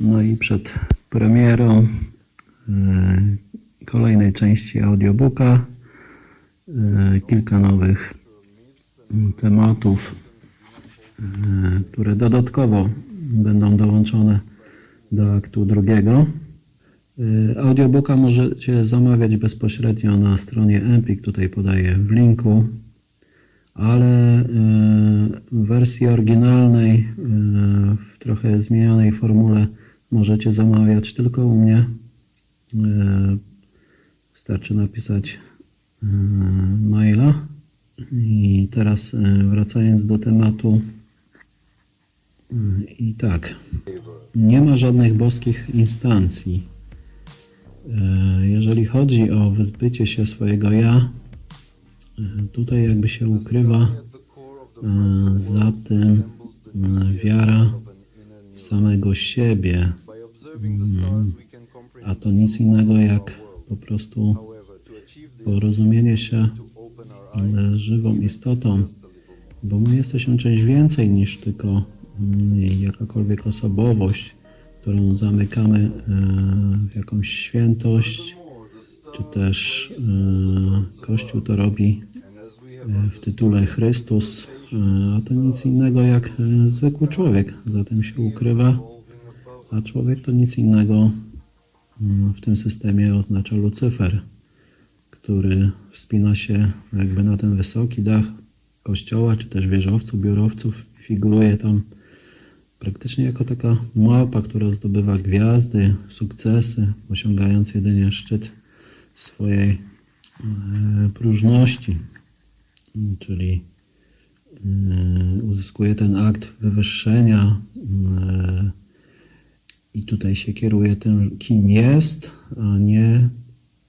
No i przed premierą e, kolejnej części audiobooka e, kilka nowych tematów, e, które dodatkowo będą dołączone do aktu drugiego. Audiobooka możecie zamawiać bezpośrednio na stronie Empik, tutaj podaję w linku, ale w wersji oryginalnej, w trochę zmienionej formule możecie zamawiać tylko u mnie. E, Wystarczy napisać e, maila. I teraz e, wracając do tematu. I tak, nie ma żadnych boskich instancji. Jeżeli chodzi o wyzbycie się swojego ja, tutaj jakby się ukrywa za tym wiara samego siebie, a to nic innego jak po prostu porozumienie się żywą istotą, bo my jesteśmy czymś więcej niż tylko mm, jakakolwiek osobowość, którą zamykamy e, w jakąś świętość, czy też e, Kościół to robi e, w tytule Chrystus, a to nic innego jak e, zwykły człowiek, za tym się ukrywa, a człowiek to nic innego mm, w tym systemie oznacza Lucyfer, który wspina się jakby na ten wysoki dach kościoła, czy też wieżowców, biurowców, figuruje tam praktycznie jako taka małpa, która zdobywa gwiazdy, sukcesy, osiągając jedynie szczyt swojej e, próżności, czyli e, uzyskuje ten akt wywyższenia e, i tutaj się kieruje tym, kim jest, a nie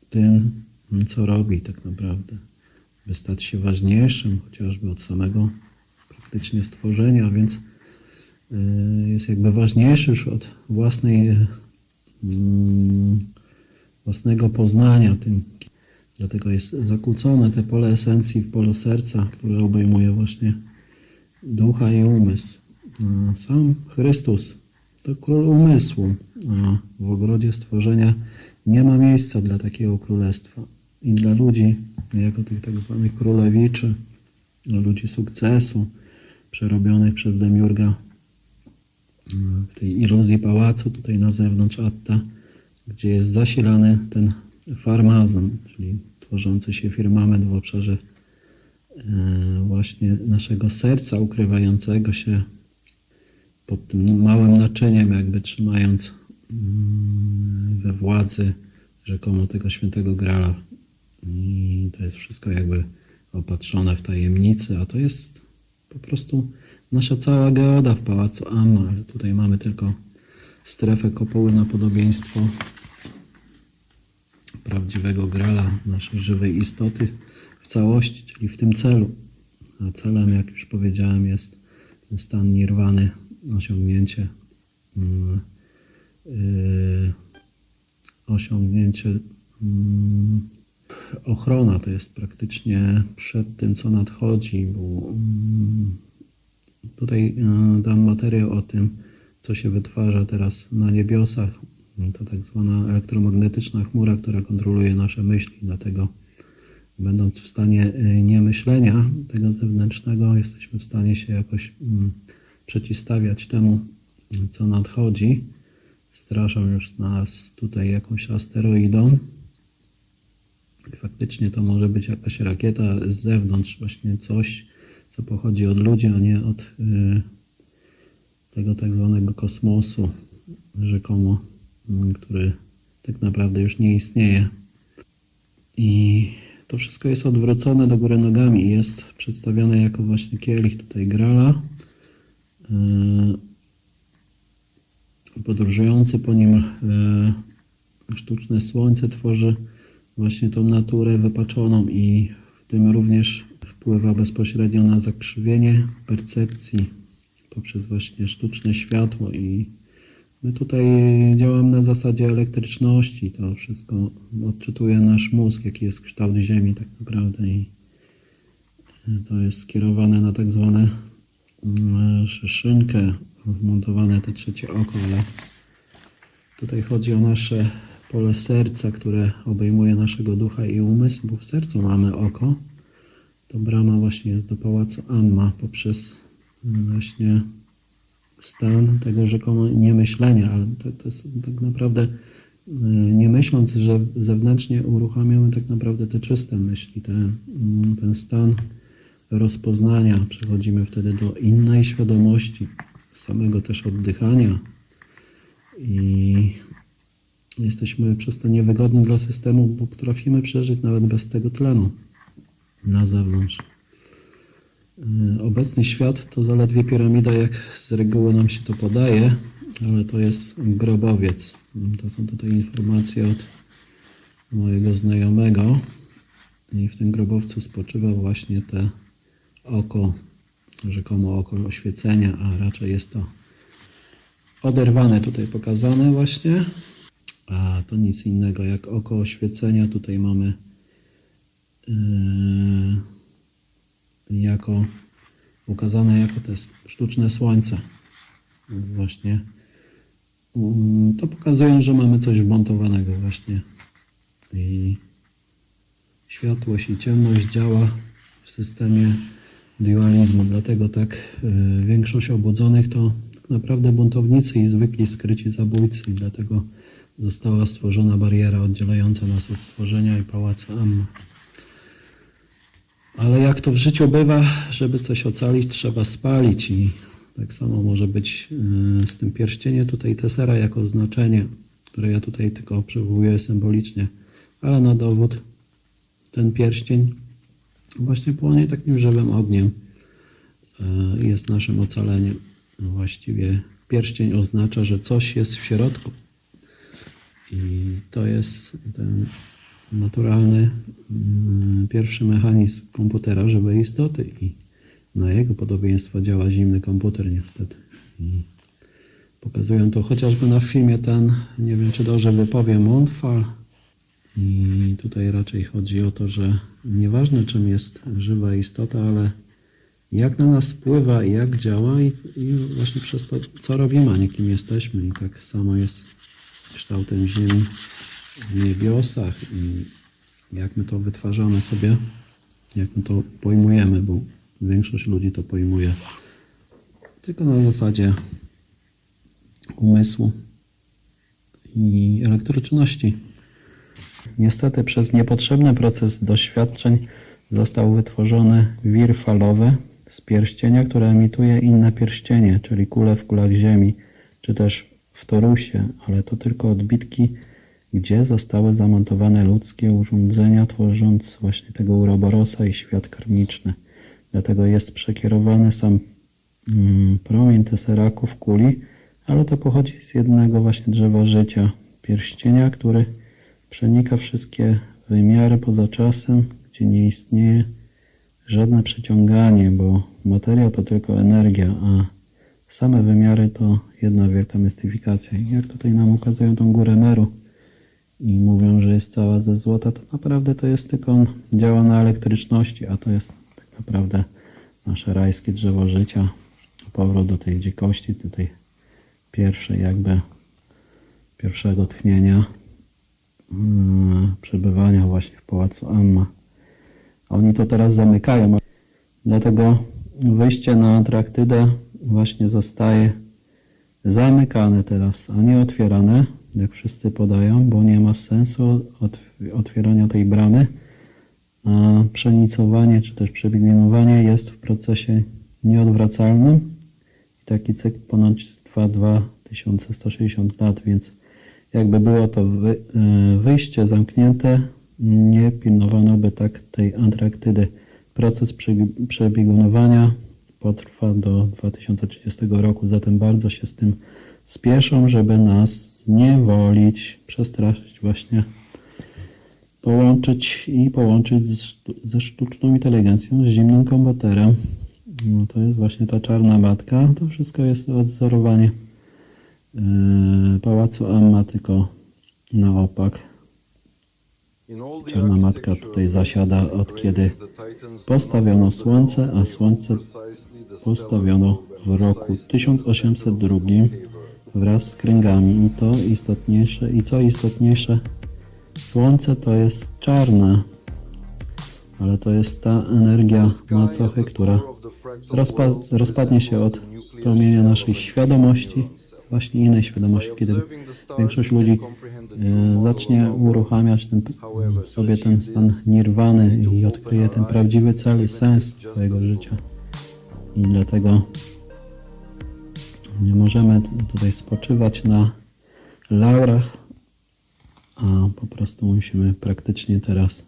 tym, co robi tak naprawdę. By stać się ważniejszym, chociażby od samego praktycznie stworzenia, więc y, jest jakby ważniejszy już od własnej, mm, własnego poznania tym. Dlatego jest zakłócone te pole esencji w polu serca, które obejmuje właśnie ducha i umysł. A Sam Chrystus to król umysłu, a w ogrodzie stworzenia nie ma miejsca dla takiego królestwa. I dla ludzi, jako tych tak zwanych królewiczy, ludzi sukcesu, przerobionych przez Demiurga w tej iluzji pałacu, tutaj na zewnątrz Atta, gdzie jest zasilany ten farmazon, czyli tworzący się firmament w obszarze e, właśnie naszego serca, ukrywającego się pod tym małym naczyniem, jakby trzymając mm, we władzy rzekomo tego świętego grala. I to jest wszystko jakby opatrzone w tajemnicy, a to jest po prostu nasza cała geoda w pałacu Amma, ale tutaj mamy tylko strefę kopuły na podobieństwo prawdziwego grala, naszej żywej istoty w całości, czyli w tym celu. A celem, jak już powiedziałem, jest ten stan nirwany, osiągnięcie yy, osiągnięcie mm, ochrona to jest praktycznie przed tym, co nadchodzi, bo mm, tutaj e, dam materiał o tym, co się wytwarza teraz na niebiosach. To tak zwana elektromagnetyczna chmura, która kontroluje nasze myśli, dlatego będąc w stanie e, niemyślenia tego zewnętrznego, jesteśmy w stanie się jakoś mm, przeciwstawiać temu, co nadchodzi. Straszą już nas tutaj jakąś asteroidą. Faktycznie to może być jakaś rakieta z zewnątrz, właśnie coś, co pochodzi od ludzi, a nie od y, tego tak zwanego kosmosu, rzekomo, y, który tak naprawdę już nie istnieje. I to wszystko jest odwrócone do góry nogami jest przedstawione jako właśnie kielich tutaj grala. Y, Podróżujący po nim y, sztuczne słońce tworzy właśnie tą naturę wypaczoną i w tym również wpływa bezpośrednio na zakrzywienie percepcji poprzez właśnie sztuczne światło i my tutaj działamy na zasadzie elektryczności. To wszystko odczytuje nasz mózg, jaki jest kształt Ziemi tak naprawdę i to jest skierowane na tak zwane mm, szyszynkę, wmontowane te trzecie oko, ale Tutaj chodzi o nasze pole serca, które obejmuje naszego ducha i umysł, bo w sercu mamy oko. To brama właśnie jest do pałacu Amma poprzez mm, właśnie stan tego rzekomo niemyślenia, ale to, to jest tak naprawdę y, nie myśląc, że zewnętrznie uruchamiamy tak naprawdę te czyste myśli, te, mm, ten stan rozpoznania. Przechodzimy wtedy do innej świadomości, samego też oddychania i jesteśmy przez to niewygodni dla systemu, bo potrafimy przeżyć nawet bez tego tlenu na zewnątrz. Yy, Obecny świat to zaledwie piramida, jak z reguły nam się to podaje, ale to jest grobowiec. To są tutaj informacje od mojego znajomego i w tym grobowcu spoczywa właśnie te oko, rzekomo oko oświecenia, a raczej jest to oderwane tutaj pokazane właśnie, a to nic innego jak oko oświecenia. Tutaj mamy yy, jako ukazane jako jest sztuczne słońce. Właśnie mm, to pokazuje, że mamy coś wmontowanego właśnie i światłość i ciemność działa w systemie dualizmu. Dlatego tak y, większość obudzonych to tak naprawdę buntownicy i zwykli skryci zabójcy. I dlatego została stworzona bariera oddzielająca nas od stworzenia i pałacu Amma. Ale jak to w życiu bywa, żeby coś ocalić, trzeba spalić i tak samo może być y, z tym pierścieniem. Tutaj tesera jako oznaczenie, które ja tutaj tylko przywołuję symbolicznie, ale na dowód ten pierścień właśnie płonie takim żywym ogniem y, jest naszym ocaleniem. Właściwie pierścień oznacza, że coś jest w środku. I to jest ten naturalny mm, pierwszy mechanizm komputera żywej istoty i na jego podobieństwo działa zimny komputer niestety. Pokazują to chociażby na filmie ten, nie wiem czy dobrze wypowiem, Moonfall. I tutaj raczej chodzi o to, że nieważne czym jest żywa istota, ale jak na nas wpływa i jak działa i, i właśnie przez to, co robimy, a nie kim jesteśmy. I tak samo jest z kształtem Ziemi niebiosach i jak my to wytwarzamy sobie, jak my to pojmujemy, bo większość ludzi to pojmuje tylko na zasadzie umysłu i elektryczności. Niestety przez niepotrzebny proces doświadczeń został wytworzony wir falowy z pierścienia, które emituje inne pierścienie, czyli kule w kulach Ziemi, czy też w torusie, ale to tylko odbitki, gdzie zostały zamontowane ludzkie urządzenia, tworząc właśnie tego uroborosa i świat karmiczny. Dlatego jest przekierowany sam mm, promień teseraku w kuli, ale to pochodzi z jednego właśnie drzewa życia, pierścienia, który przenika wszystkie wymiary poza czasem, gdzie nie istnieje żadne przyciąganie, bo materia to tylko energia, a same wymiary to jedna wielka mistyfikacja. Jak tutaj nam ukazują tą górę Meru i mówią, że jest cała ze złota, to naprawdę to jest tylko on działa na elektryczności, a to jest tak naprawdę nasze rajskie drzewo życia. Powrót do tej dzikości, do tej pierwszej jakby pierwszego tchnienia mm, przebywania właśnie w pałacu Amma. Oni to teraz zamykają, dlatego wyjście na Antarktydę właśnie zostaje zamykane teraz, a nie otwierane, jak wszyscy podają, bo nie ma sensu otw- otwierania tej bramy, a przenicowanie czy też przebiegunowanie jest w procesie nieodwracalnym i taki cykl ponoć trwa 2160 lat, więc jakby było to e, wyjście zamknięte, nie pilnowano by tak tej Antarktydy. Proces przebi- przebiegunowania potrwa do 2030 roku, zatem bardzo się z tym spieszą, żeby nas zniewolić, przestraszyć właśnie, połączyć i połączyć ze sztuczną inteligencją, z zimnym komputerem. No to jest właśnie ta czarna matka. To wszystko jest odzorowanie yy, pałacu Amma, tylko na opak. Czarna matka tutaj zasiada od kiedy postawiono słońce, a słońce postawiono w roku 1802 wraz z kręgami. I to istotniejsze, i co istotniejsze, Słońce to jest czarne, ale to jest ta energia macochy, która rozpa- rozpadnie się od promienia naszej świadomości, właśnie innej świadomości, kiedy większość ludzi e, zacznie uruchamiać ten, sobie ten stan nirwany i odkryje ten prawdziwy cel i sens swojego życia. I dlatego nie możemy tutaj spoczywać na laurach, a po prostu musimy praktycznie teraz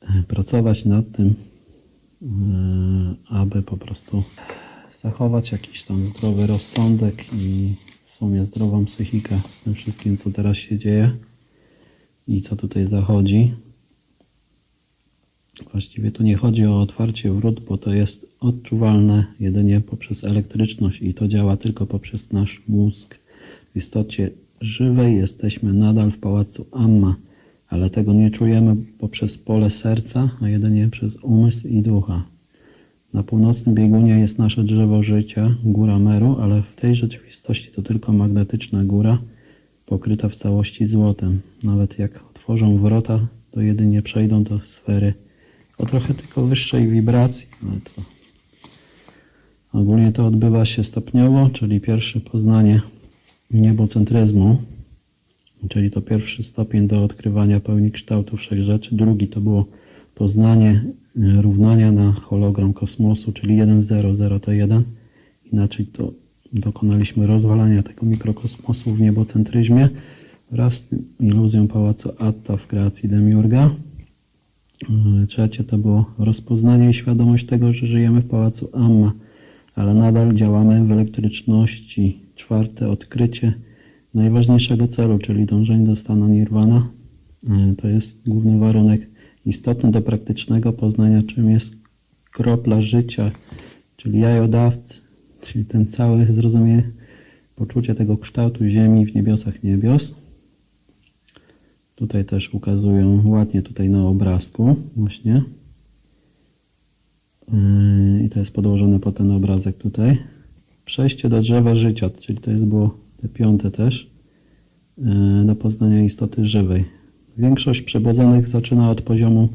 e, pracować nad tym, e, aby po prostu zachować jakiś tam zdrowy rozsądek i w sumie zdrową psychikę w tym wszystkim, co teraz się dzieje i co tutaj zachodzi. Właściwie tu nie chodzi o otwarcie wrót, bo to jest odczuwalne jedynie poprzez elektryczność i to działa tylko poprzez nasz mózg. W istocie żywej jesteśmy nadal w pałacu Amma, ale tego nie czujemy poprzez pole serca, a jedynie przez umysł i ducha. Na północnym biegunie jest nasze drzewo życia, góra Meru, ale w tej rzeczywistości to tylko magnetyczna góra, pokryta w całości złotem. Nawet jak otworzą wrota, to jedynie przejdą do sfery o trochę tylko wyższej wibracji, ale to ogólnie to odbywa się stopniowo, czyli pierwsze poznanie niebocentryzmu, czyli to pierwszy stopień do odkrywania pełni kształtu wszechrzeczy. Drugi to było poznanie e, równania na hologram kosmosu, czyli 1, 0, 0 to 1. Inaczej to dokonaliśmy rozwalania tego mikrokosmosu w niebocentryzmie wraz z iluzją pałacu Atta w kreacji Demiurga. Trzecie to było rozpoznanie i świadomość tego, że żyjemy w pałacu Amma, ale nadal działamy w elektryczności. Czwarte odkrycie najważniejszego celu, czyli dążenie do stanu nirvana. E, To jest główny warunek istotny do praktycznego poznania, czym jest kropla życia, czyli jajodawcy, czyli ten cały zrozumienie, poczucie tego kształtu ziemi w niebiosach niebios. Tutaj też ukazują ładnie tutaj na obrazku właśnie. Yy, I to jest podłożone pod ten obrazek tutaj. Przejście do drzewa życia, czyli to jest było te piąte też, yy, do poznania istoty żywej. Większość przebudzonych zaczyna od poziomu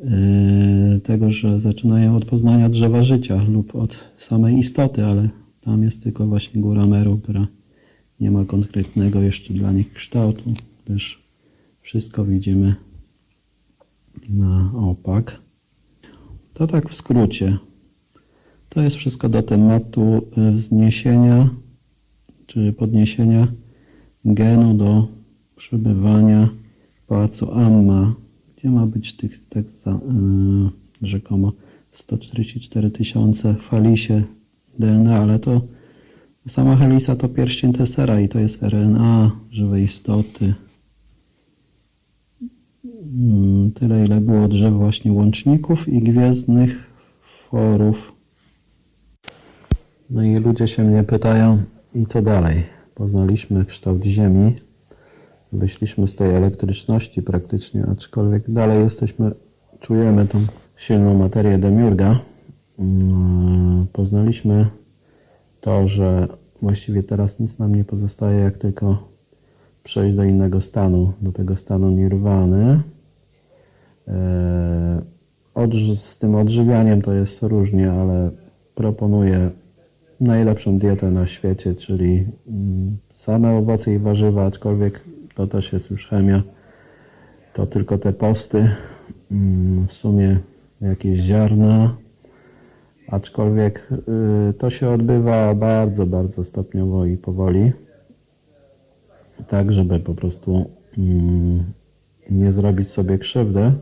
yy, tego, że zaczynają od poznania drzewa życia lub od samej istoty, ale tam jest tylko właśnie góra Meru, która nie ma konkretnego jeszcze dla nich kształtu, gdyż wszystko widzimy na opak. To tak w skrócie. To jest wszystko do tematu y, wzniesienia czy podniesienia genu do przebywania w pałacu Amma, gdzie ma być tych tak za, y, rzekomo 144 tysiące w Halisie DNA, ale to sama Halisa to pierścień Tessera i to jest RNA żywej istoty. Mm, Tyle, ile było drzew właśnie łączników i gwiezdnych forów. No i ludzie się mnie pytają, i co dalej? Poznaliśmy kształt Ziemi, wyszliśmy z tej elektryczności praktycznie, aczkolwiek dalej jesteśmy, czujemy tą silną materię demiurga. Mm, Poznaliśmy to, że właściwie teraz nic nam nie pozostaje, jak tylko przejść do innego stanu, do tego stanu nirwany. Odż- z tym odżywianiem to jest różnie, ale proponuję najlepszą dietę na świecie, czyli mm, same owoce i warzywa, aczkolwiek to też jest już chemia. To tylko te posty, mm, w sumie jakieś ziarna, aczkolwiek y, to się odbywa bardzo, bardzo stopniowo i powoli tak, żeby po prostu mm, nie zrobić sobie krzywdy.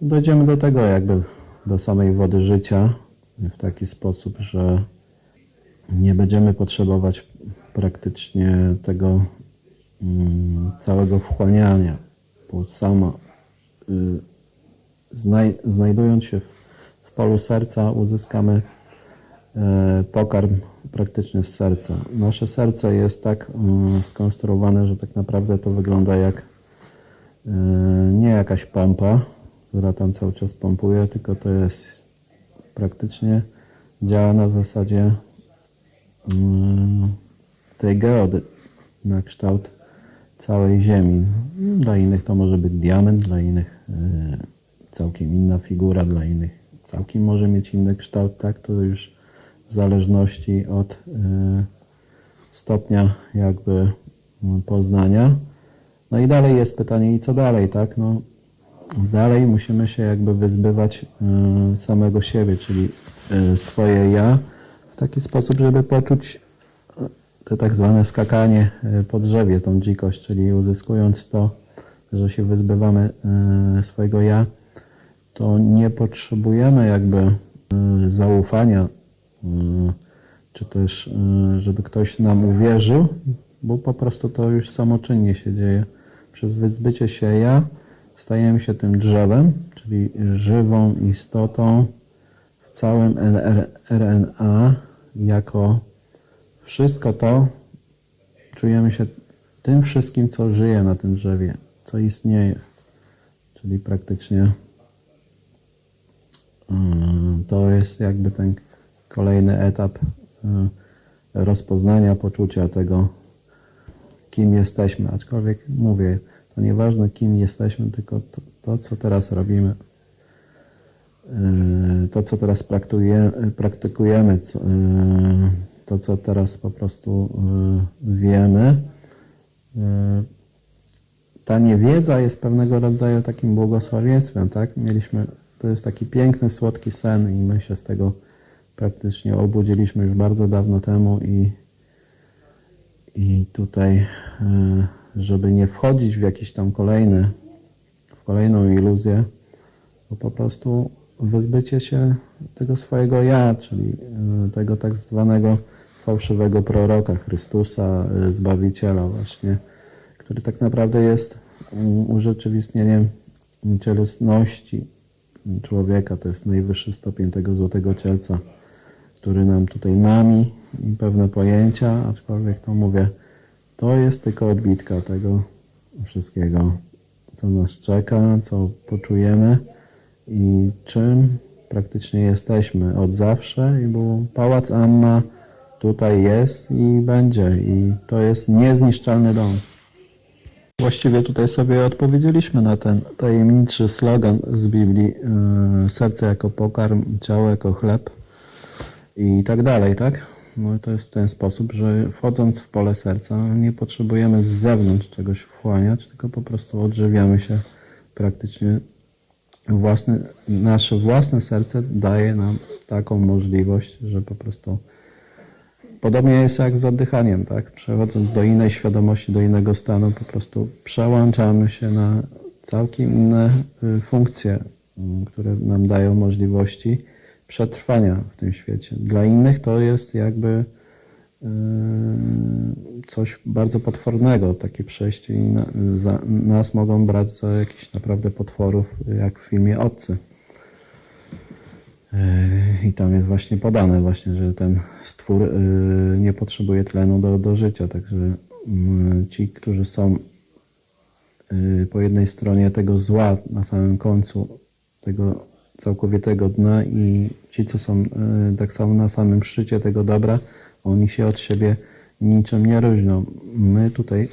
Dojdziemy do tego jakby do samej wody życia w taki sposób, że nie będziemy potrzebować praktycznie tego mm, całego wchłaniania, bo sama y, znaj, znajdując się w, polu serca uzyskamy pokarm praktycznie z serca. Nasze serce jest tak mm, skonstruowane, że tak naprawdę to wygląda jak e, nie jakaś pompa, która tam cały czas pompuje, tylko to jest praktycznie działa na zasadzie mm, tej geody na kształt całej Ziemi. Dla innych to może być diament, dla innych e, całkiem inna figura, dla innych całkiem może mieć inny kształt, tak? To już w zależności od e, stopnia jakby m, poznania. No i dalej jest pytanie, i co dalej, tak? No, dalej musimy się jakby wyzbywać e, samego siebie, czyli swoje ja w taki sposób, żeby poczuć te tak zwane skakanie po drzewie, tą dzikość, czyli uzyskując to, że się wyzbywamy swojego ja, to nie potrzebujemy jakby zaufania, czy też, e, żeby ktoś nam uwierzył, bo po prostu to już samoczynnie się dzieje. Przez wyzbycie się ja stajemy się tym drzewem, czyli żywą istotą w całym RNA jako wszystko to, czujemy się tym wszystkim, co żyje na tym drzewie, co istnieje. Czyli praktycznie mm, to jest jakby ten kolejny etap mm, rozpoznania, poczucia tego, kim jesteśmy. Aczkolwiek mówię, to nieważne, kim jesteśmy, tylko to, to co teraz robimy. Yy, To, co teraz praktykuje, praktykujemy, yy, to, co teraz po prostu wiemy, ta niewiedza jest pewnego rodzaju takim błogosławieństwem, tak? Mieliśmy, to jest taki piękny, słodki sen i my się z tego praktycznie obudziliśmy już bardzo dawno temu i, i tutaj, e, żeby nie wchodzić w jakiś tam kolejny, w kolejną iluzję, to po prostu wyzbycie się tego swojego ja, czyli e, tego tak zwanego fałszywego proroka Chrystusa, e, Zbawiciela właśnie, który tak naprawdę jest mm, urzeczywistnieniem cielesności człowieka. To jest najwyższy stopień tego złotego cielca, który nam tutaj mami pewne pojęcia, aczkolwiek to mówię, to jest tylko odbitka tego wszystkiego, co nas czeka, co poczujemy i czym praktycznie jesteśmy od zawsze i był Pałac Amma tutaj jest i będzie i to jest niezniszczalny dom. Właściwie tutaj sobie odpowiedzieliśmy na ten tajemniczy slogan z Biblii yy, serce jako pokarm, ciało jako chleb i tak dalej, tak? No to jest w ten sposób, że wchodząc w pole serca nie potrzebujemy z zewnątrz czegoś wchłaniać, tylko po prostu odżywiamy się praktycznie własne, nasze własne serce daje nam taką możliwość, że po prostu Podobnie jest jak z oddychaniem, tak? Przechodząc do innej świadomości, do innego stanu, po prostu przełączamy się na całkiem inne y, funkcje, y, które nam dają możliwości przetrwania w tym świecie. Dla innych to jest jakby y, coś bardzo potwornego, takie przejście i na, za, nas mogą brać za jakichś naprawdę potworów, jak w filmie Obcy. I tam jest właśnie podane właśnie, że ten stwór y, nie potrzebuje tlenu do, do życia, także mm, ci, którzy są po jednej stronie tego zła na samym końcu, tego całkowitego dna i ci, co są y, tak samo na samym szczycie tego dobra, oni się od siebie niczym nie różnią. My tutaj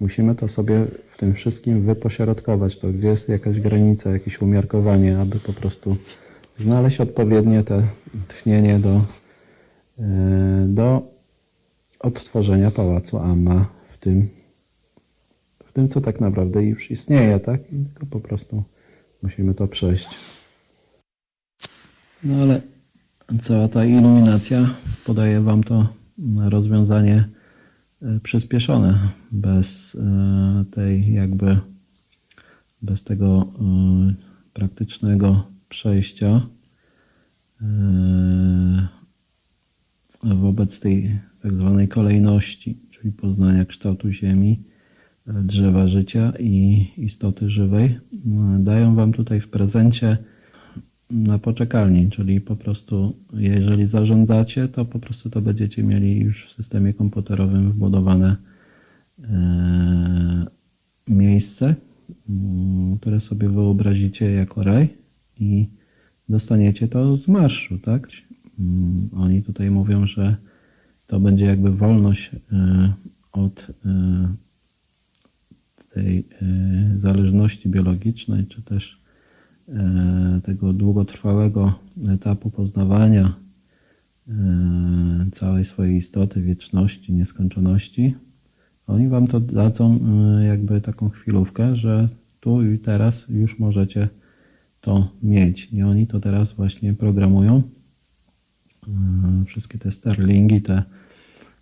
musimy to sobie w tym wszystkim wypośrodkować, to gdzie jest jakaś granica, jakieś umiarkowanie, aby po prostu znaleźć odpowiednie te tchnienie do, e, do odtworzenia pałacu Amma w tym, w tym, co tak naprawdę już istnieje, tak? Tylko po prostu musimy to przejść. No ale cała ta iluminacja podaje Wam to rozwiązanie e, przyspieszone, bez e, tej jakby, bez tego e, praktycznego przejścia wobec tej tak zwanej kolejności, czyli poznania kształtu Ziemi, drzewa życia i istoty żywej, dają Wam tutaj w prezencie na poczekalni, czyli po prostu jeżeli zażądacie, to po prostu to będziecie mieli już w systemie komputerowym wbudowane e, miejsce, mm, które sobie wyobrazicie jako raj i dostaniecie to z marszu, tak? Mm, Oni tutaj mówią, że to będzie jakby wolność e, od e, tej zależności biologicznej, czy też tego długotrwałego etapu poznawania e, całej swojej istoty, wieczności, nieskończoności. Oni wam to dadzą e, jakby taką chwilówkę, że tu i teraz już możecie to mieć. I oni to teraz właśnie programują. E, Wszystkie te Starlingi, te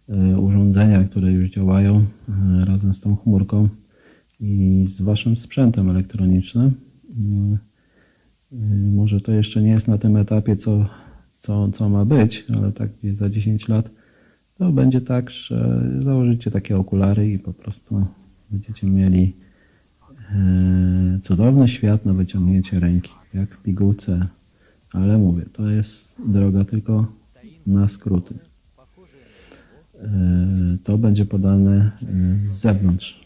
e, urządzenia, które już działają e, razem z tą chmurką i z waszym sprzętem elektronicznym. Y, Może to jeszcze nie jest na tym etapie, co, co, co ma być, ale tak za 10 lat to będzie tak, że założycie takie okulary i po prostu będziecie mieli e, cudowny świat na wyciągnięcie ręki, jak w pigułce. Ale mówię, to jest droga tylko na skróty. E, To będzie podane z zewnątrz.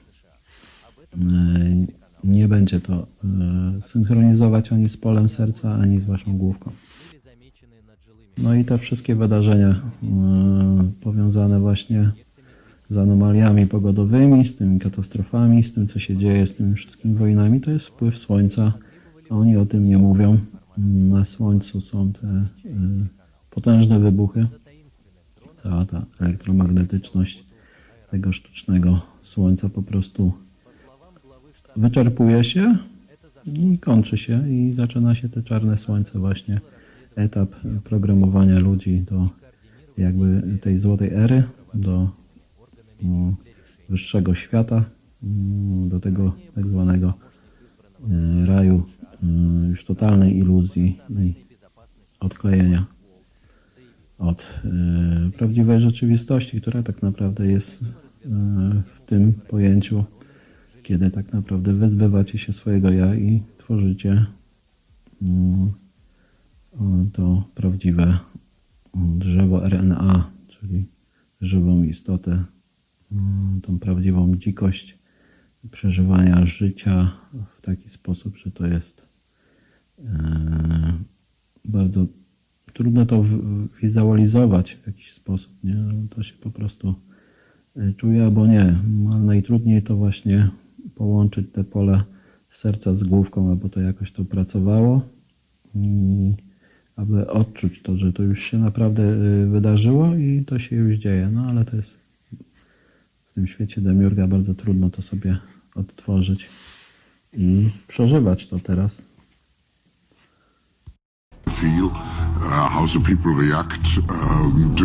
Nie będzie to e, synchronizować ani z polem serca, ani z waszą główką. No i te wszystkie wydarzenia e, powiązane właśnie z anomaliami pogodowymi, z tymi katastrofami, z tym, co się dzieje, z tymi wszystkimi wojnami, to jest wpływ Słońca. Oni o tym nie mówią. Na Słońcu są te e, potężne wybuchy, cała ta elektromagnetyczność tego sztucznego Słońca po prostu wyczerpuje się i kończy się i zaczyna się te czarne Słońce właśnie etap programowania ludzi do jakby tej złotej ery, do mm, wyższego świata, mm, do tego tak zwanego e, raju mm, już totalnej iluzji i odklejenia od e, prawdziwej rzeczywistości, która tak naprawdę jest e, w tym pojęciu, kiedy tak naprawdę wyzbywacie się swojego ja i tworzycie mm, to prawdziwe drzewo RNA, czyli żywą istotę, mm, tą prawdziwą dzikość przeżywania życia w taki sposób, że to jest e, bardzo trudno to wizualizować w jakiś sposób, nie? To się po prostu e, czuje albo nie. Ale najtrudniej to właśnie połączyć te pole serca z główką, aby to jakoś to pracowało aby odczuć to, że to już się naprawdę y, wydarzyło i to się już dzieje. No ale to jest w tym świecie demiurga bardzo trudno to sobie odtworzyć i przeżywać to teraz. feel, uh, how the people react um,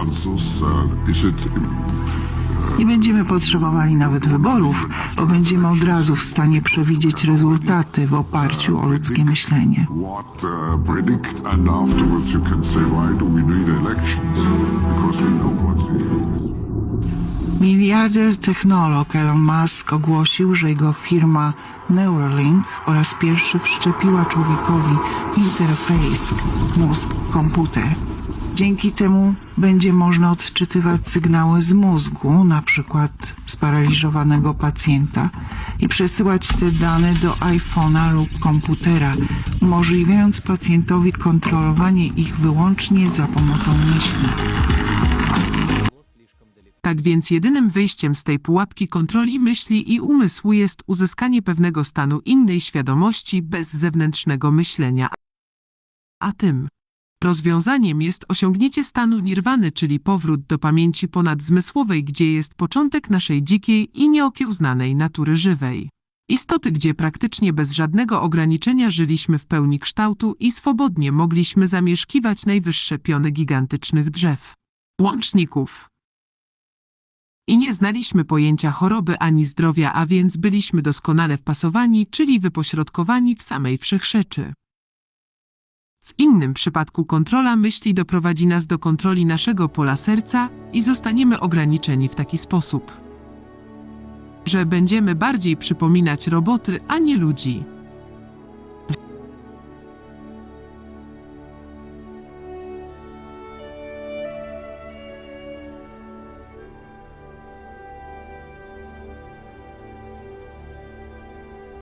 answers. Uh, is it Nie będziemy potrzebowali nawet wyborów, bo będziemy od razu w stanie przewidzieć rezultaty w oparciu o ludzkie myślenie. uh, Miliarder technolog Elon Musk ogłosił, że jego firma Neuralink po raz pierwszy wszczepiła człowiekowi interfejs mózg-komputer. Dzięki temu będzie można odczytywać sygnały z mózgu, na przykład sparaliżowanego pacjenta, i przesyłać te dane do iPhone'a lub komputera, umożliwiając pacjentowi kontrolowanie ich wyłącznie za pomocą myśli. Tak więc jedynym wyjściem z tej pułapki kontroli myśli i umysłu jest uzyskanie pewnego stanu innej świadomości bez zewnętrznego myślenia. A tym rozwiązaniem jest osiągnięcie stanu nirwany, czyli powrót do pamięci ponadzmysłowej, gdzie jest początek naszej dzikiej i nieokiełznanej natury żywej. Istoty, gdzie praktycznie bez żadnego ograniczenia żyliśmy w pełni kształtu i swobodnie mogliśmy zamieszkiwać najwyższe piony gigantycznych drzew. Łączników i nie znaliśmy pojęcia choroby ani zdrowia, a więc byliśmy doskonale wpasowani, czyli wypośrodkowani w samej wszechrzeczy. W innym przypadku kontrola myśli doprowadzi nas do kontroli naszego pola serca i zostaniemy ograniczeni w taki sposób, że będziemy bardziej przypominać roboty, a nie ludzi.